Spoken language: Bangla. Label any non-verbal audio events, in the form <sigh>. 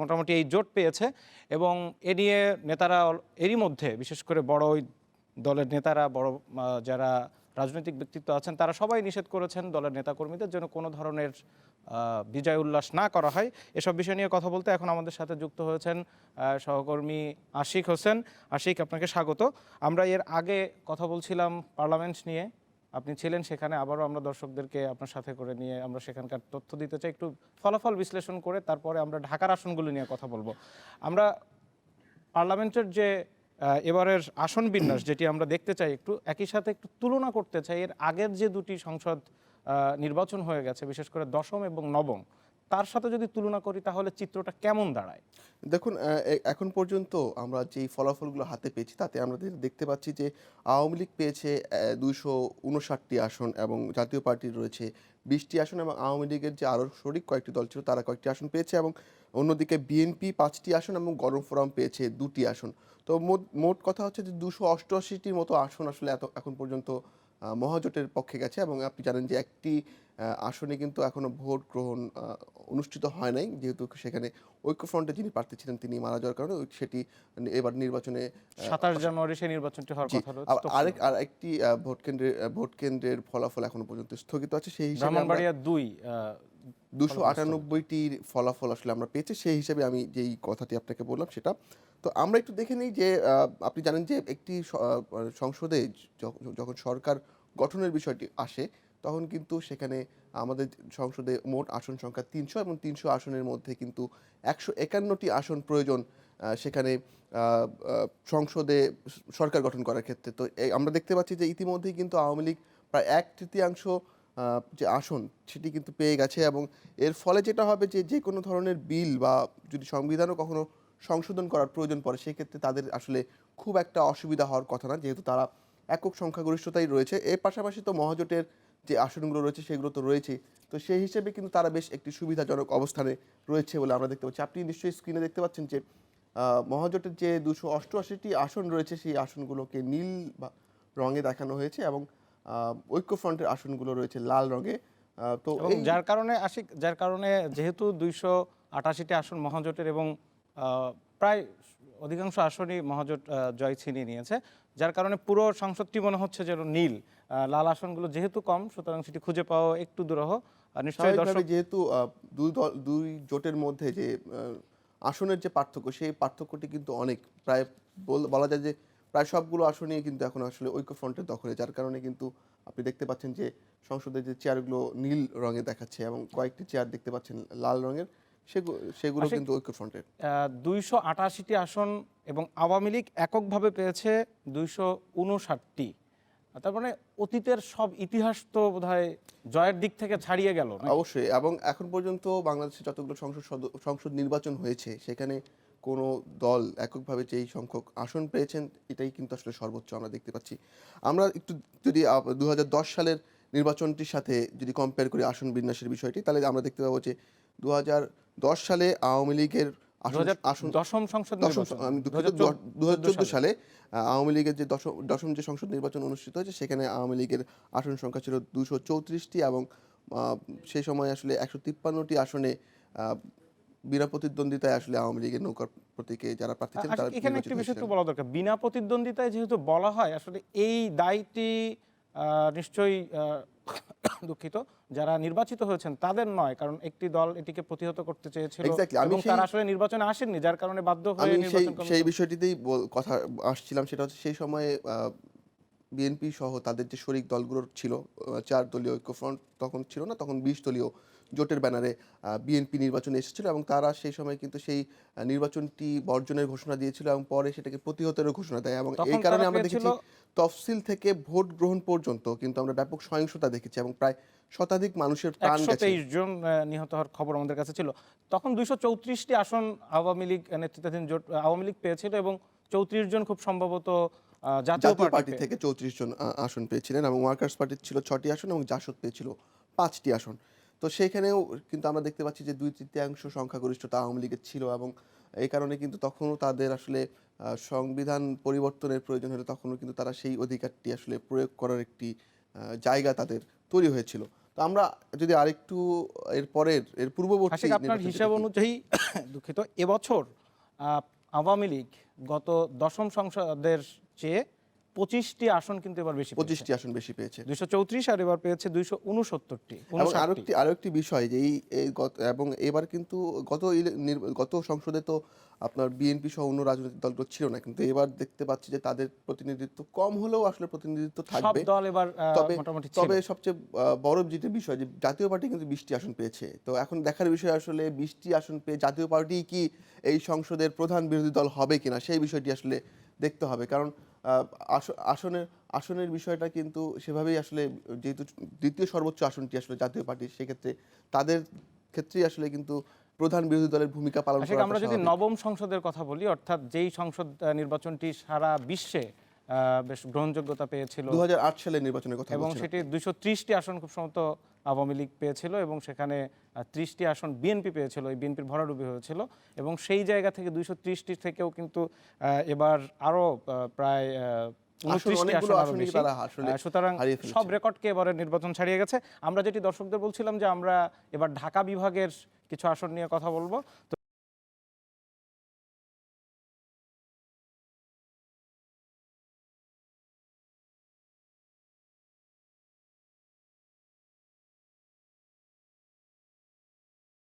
মোটামুটি এই জোট পেয়েছে এবং এ নিয়ে নেতারা এরই মধ্যে, বিশেষ করে বড় দলের নেতারা, বড় যারা রাজনৈতিক ব্যক্তিত্ব আছেন, তারা সবাই নিষেধ করেছেন দলের নেতাকর্মীদের যেন কোনো ধরনের বিজয় উল্লাস না করা হয়। এসব বিষয় নিয়ে কথা বলতে এখন আমাদের সাথে যুক্ত হয়েছেন সহকর্মী আশিক হোসেন। আশিক, আপনাকে স্বাগত। আমরা এর আগে কথা বলছিলাম পার্লামেন্ট নিয়ে। আপনি ছিলেন সেখানে, আবারও আমরা দর্শকদেরকে আপনার সাথে করে নিয়ে আমরা সেখানকার তথ্য দিতে চাই, একটু ফলাফল বিশ্লেষণ করে তারপরে আমরা ঢাকার আসনগুলো নিয়ে কথা বলব। আমরা পার্লামেন্টের যে এবারের আসন বিন্যাস যেটি আমরা দেখতে চাই, একটু একই সাথে একটু তুলনা করতে চাই, এর আগের যে দুটি সংসদ নির্বাচন হয়ে গেছে, বিশেষ করে দশম এবং নবম তার সাথে যদি তুলনা করি, তাহলে চিত্রটা কেমন দাঁড়ায়? দেখুন এখন পর্যন্ত আমরা যেই ফলাফলগুলো হাতে পেয়েছি, তাতে আমরা দেখতে পাচ্ছি যে আওয়ামী লীগ পেয়েছে দুইশো উনষাটটি আসন এবং জাতীয় পার্টির রয়েছে বিশটি আসন এবং আওয়ামী লীগের যে আরও শরিক কয়েকটি দল ছিল, তারা কয়েকটি আসন পেয়েছে এবং অন্যদিকে বিএনপি পাঁচটি আসন এবং গরম ফোরাম পেয়েছে দুটি আসন। তো মোট কথা হচ্ছে যে দুশো অষ্টআশিটির মতো আসন আসলে এত, এখন পর্যন্ত মহাজোটের পক্ষে গেছে এবং আপনি জানেন যে একটি আসনে কিন্তু এখনও ভোট গ্রহণ অনুষ্ঠিত হয় নাই যেহেতু সেখানে ঐক্যফ্রন্টে যিনি প্রার্থী ছিলেন তিনি মারা যাওয়ার কারণে সেটি এবার নির্বাচনে সাতাশ জানুয়ারি সেই নির্বাচনটি হওয়ার কথা আরেক আর একটি ভোট কেন্দ্রের ভোট কেন্দ্রের ফলাফল এখনও পর্যন্ত স্থগিত আছে সেই হিসাবে ব্রাহ্মণবাড়িয়া দুই দুশো আটানব্বইটির ফলাফল আসলে আমরা পেয়েছি সেই হিসাবে আমি যেই কথাটি আপনাকে বললাম সেটা। তো আমরা একটু দেখে নিই যে আহ, আপনি জানেন যে একটি সংসদে যখন সরকার গঠনের বিষয়টি আসে তখন কিন্তু সেখানে আমাদের সংসদে মোট আসন সংখ্যা তিনশো এবং তিনশো আসনের মধ্যে কিন্তু একশো একান্নটি আসন প্রয়োজন সেখানে সংসদে সরকার গঠন করার ক্ষেত্রে। তো আমরা দেখতে পাচ্ছি যে ইতিমধ্যেই কিন্তু আওয়ামী লীগ প্রায় এক তৃতীয়াংশ যে আসন সেটি কিন্তু পেয়ে গেছে এবং এর ফলে যেটা হবে যে যে কোনো ধরনের বিল বা যদি সংবিধানও কখনো সংশোধন করার প্রয়োজন পড়ে, সেক্ষেত্রে তাদের আসলে খুব একটা অসুবিধা হওয়ার কথা না। যেহেতু তারা একক সংখ্যাগরিষ্ঠতাই রয়েছে, এর পাশাপাশি তো মহাজোটের যে আসনগুলো রয়েছে সেগুলো তো রয়েছে তো সেই হিসেবে কিন্তু তারা বেশ একটি সুবিধাজনক অবস্থানে রয়েছে বলে আমরা দেখতে পাচ্ছি। আপনি নিশ্চয়ই স্ক্রিনে দেখতে পাচ্ছেন যে মহাজোটের যে দুশো অষ্টআশিটি আসন রয়েছে সেই আসনগুলোকে নীল বা রঙে দেখানো হয়েছে এবং আহ, ঐক্যফ্রন্টের আসনগুলো রয়েছে লাল রঙে। তো যার কারণে আশিক যার কারণে যেহেতু দুইশো আটাশিটি আসন মহাজোটের এবং আহ, প্রায় অধিকাংশ আসনই মহাজোট জয় ছিনিয়ে নিয়েছে যার কারণে পুরো সংসদটি মনে হচ্ছে যেন নীল। লাল আসনগুলো যেহেতু কম সুতরাং সেটি খুঁজে পাওয়া একটু দুরহ। নিশ্চয়ই দর্শক যেহেতু দুই দল দুই জোটের মধ্যে যে আসনের যে পার্থক্য সেই পার্থক্যটি কিন্তু অনেক। প্রায় বল- যায় যে প্রায় সবগুলো আসনই কিন্তু এখন আসলে ঐক্যফ্রন্টের দখলে যার কারণে কিন্তু আপনি দেখতে পাচ্ছেন যে সংসদের যে চেয়ারগুলো নীল রঙে দেখাচ্ছে এবং কয়েকটি চেয়ার দেখতে পাচ্ছেন লাল রঙের সেগুলো কিন্তু ঐক্যফ্রন্টের। দুইশো আটাশিটি আসন এবং আওয়ামী লীগ এককভাবে পেয়েছে দুইশো উনষাটটি। তার মানে অতীতের সব ইতিহাস তো বোধহয় জয়ের দিক থেকে ছাড়িয়ে গেল অবশ্যই, এবং এখন পর্যন্ত বাংলাদেশে যতগুলো সংসদ সদ- সংসদ নির্বাচন হয়েছে, সেখানে কোনো দল এককভাবে যেই সংখ্যক আসন পেয়েছেন, এটাই কিন্তু আসলে সর্বোচ্চ আমরা দেখতে পাচ্ছি। আমরা একটু যদি দু হাজার দশ সালের নির্বাচনটির সাথে যদি কম্পেয়ার করি আসন বিন্যাসের বিষয়টি, তাহলে আমরা দেখতে পাবো যে দু হাজার দশ সালে আওয়ামী লীগের আসন 2000 আসন দশম সংসদ আমি দুঃখিত 2014 দু হাজার চোদ্দ সালে। আওয়ামী লীগের যে দশম দশম যে সংসদ নির্বাচন অনুষ্ঠিত হয়েছে সেখানে আওয়ামী লীগের আসন সংখ্যা ছিল দুশো চৌত্রিশটি এবং সেই সময় আসলে একশো তিপ্পান্নটি আসনে আহ, বিনা প্রতিদ্বন্দ্বিতায় আসলে আওয়ামী লীগের নৌকার প্রতীকে যারা প্রার্থী ছিলেন আচ্ছা, তারা এখানে একটি বিষয় একটু বলা দরকার। বিনা প্রতিদ্বন্দ্বিতায় যেহেতু বলা হয় আসলে এই দায়টি আহ, নিশ্চয়ই আহ, <coughs> দুঃখিত। যারা নির্বাচিত হয়েছেন তাদের নয় কারণ একটি দল এটিকে প্রতিহত করতে চেয়েছিল এবং তারা আসলে নির্বাচনে আসেননি যার কারণে বাধ্য হয়ে সেই সেই বিষয়টিতেই কথা আসছিলাম সেটা হচ্ছে সেই সময়ে বিএনপি সহ তাদের যে শরিক দলগুলো ছিল চার দলীয় ঐক্যফ্রন্ট তখন ছিল না তখন বিশ দলীয় জোটের ব্যানারে বিএনপি নির্বাচনে এসেছিল এবং তারা সেই সময় কিন্তু সেই নির্বাচনটি বর্জনের ঘোষণা দিয়েছিল এবং পরে সেটাকে প্রতিহতেরও ঘোষণা দেয় এবং তখন এই কারণে আমরা দেখেছি তফসিল থেকে ভোট গ্রহণ পর্যন্ত কিন্তু আমরা ব্যাপক সহিংসতা দেখেছি এবং প্রায় শতাধিক মানুষের প্রাণ গেছে। জন নিহত হওয়ার খবর আমাদের কাছে ছিল। তখন দুইশো চৌত্রিশটি আসন আওয়ামী লীগ নেতৃত্বাধীন জোট আওয়ামী লীগ পেয়েছিল এবং চৌত্রিশ জন খুব সম্ভবত জাতীয় পার্টি পার্টি থেকে চৌত্রিশ জন আসন পেয়েছিলেন এবং ওয়ার্কার্স পার্টির ছিল ছটি আসন এবং জাসদ পেয়েছিল পাঁচটি আসন। তো সেইখানেও কিন্তু আমরা দেখতে পাচ্ছি যে দুই তৃতীয়াংশ সংখ্যাগরিষ্ঠতা আওয়ামী লীগের ছিল এবং এই কারণে কিন্তু তখনও তাদের আসলে সংবিধান পরিবর্তনের প্রয়োজন হলে তখনও কিন্তু তারা সেই অধিকারটি আসলে প্রয়োগ করার একটি জায়গা তাদের তৈরি হয়েছিল। তো আমরা যদি আরেকটু এর পরের এর পূর্ববর্তী আপনার হিসাব অনুযায়ী <coughs> দুঃখিত এবছর আওয়ামী লীগ গত দশম সংসদের চেয়ে পঁচিশটি আসন কিন্তু এবার বেশি পঁচিশটি আসন বেশি পেয়েছে। দুইশো চৌত্রিশ আর এবার পেয়েছে দুইশো উনসত্তরটি। আরও একটি আরও একটি বিষয় যে এই এবং এবার কিন্তু গত গত সংসদে তো আপনার বিএনপি সহ অন্য রাজনৈতিক দলগুলো ছিল না কিন্তু এবার দেখতে পাচ্ছি যে তাদের প্রতিনিধিত্ব কম হলেও আসলে প্রতিনিধিত্ব থাকবে। দল এবার তবে তবে সবচেয়ে বড় যেটা বিষয় যে জাতীয় পার্টি কিন্তু বিশটি আসন পেয়েছে। তো এখন দেখার বিষয় আসলে বিশটি আসন পেয়ে জাতীয় পার্টি কি এই সংসদের প্রধান বিরোধী দল হবে কিনা সেই বিষয়টি আসলে দেখতে হবে। কারণ আহ, আসনের আসনের বিষয়টা কিন্তু সেভাবেই আসলে যেহেতু দ্বিতীয় সর্বোচ্চ আসনটি আসলে জাতীয় পার্টির সেক্ষেত্রে তাদের ক্ষেত্রেই আসলে কিন্তু প্রধান বিরোধী দলের ভূমিকা পালন আমরা যদি নবম সংসদের কথা বলি অর্থাৎ যেই সংসদ নির্বাচনটি সারা বিশ্বে বেশ গ্রহণযোগ্যতা পেয়েছিল। দু সালের নির্বাচনের কথা এবং সেটি দুইশো ত্রিশটি আসন খুব সম্ভবত আওয়ামী লীগ পেয়েছিল এবং সেখানে ত্রিশটি আসন বিএনপি পেয়েছিল এই বিএনপির ভরাডুবি হয়েছিল। এবং সেই জায়গা থেকে দুইশো ত্রিশটি থেকেও কিন্তু আহ, এবার আরও প্রায় সুতরাং সব রেকর্ডকে এবারে নির্বাচন ছাড়িয়ে গেছে। আমরা যেটি দর্শকদের বলছিলাম যে আমরা এবার ঢাকা বিভাগের কিছু আসন নিয়ে কথা বলব।